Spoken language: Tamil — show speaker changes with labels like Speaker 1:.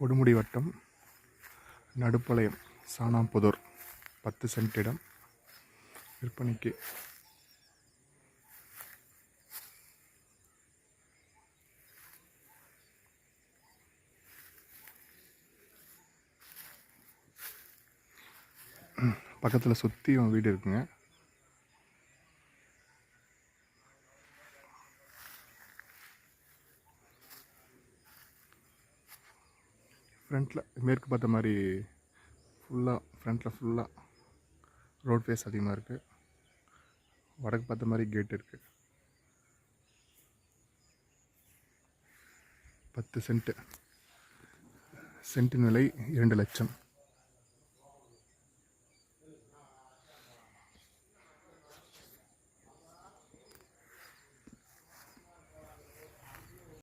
Speaker 1: கொடுமுடி வட்டம் நடுப்பாளையம் சாணாம்புதூர் பத்து சென்ட் இடம் விற்பனைக்கு. பக்கத்தில் சுற்றியும் வீடு இருக்குங்க. ஃப்ரண்ட்டில் மேற்கு பார்த்த மாதிரி ஃபுல்லாக ஃப்ரண்ட்டில் ஃபுல்லாக ரோட் ஃபேஸ் அதிகமாக இருக்குது வடக்கு பார்த்த மாதிரி கேட் இருக்குது பத்து சென்ட்டு சென்ட்டு நிலை இரண்டு லட்சம்.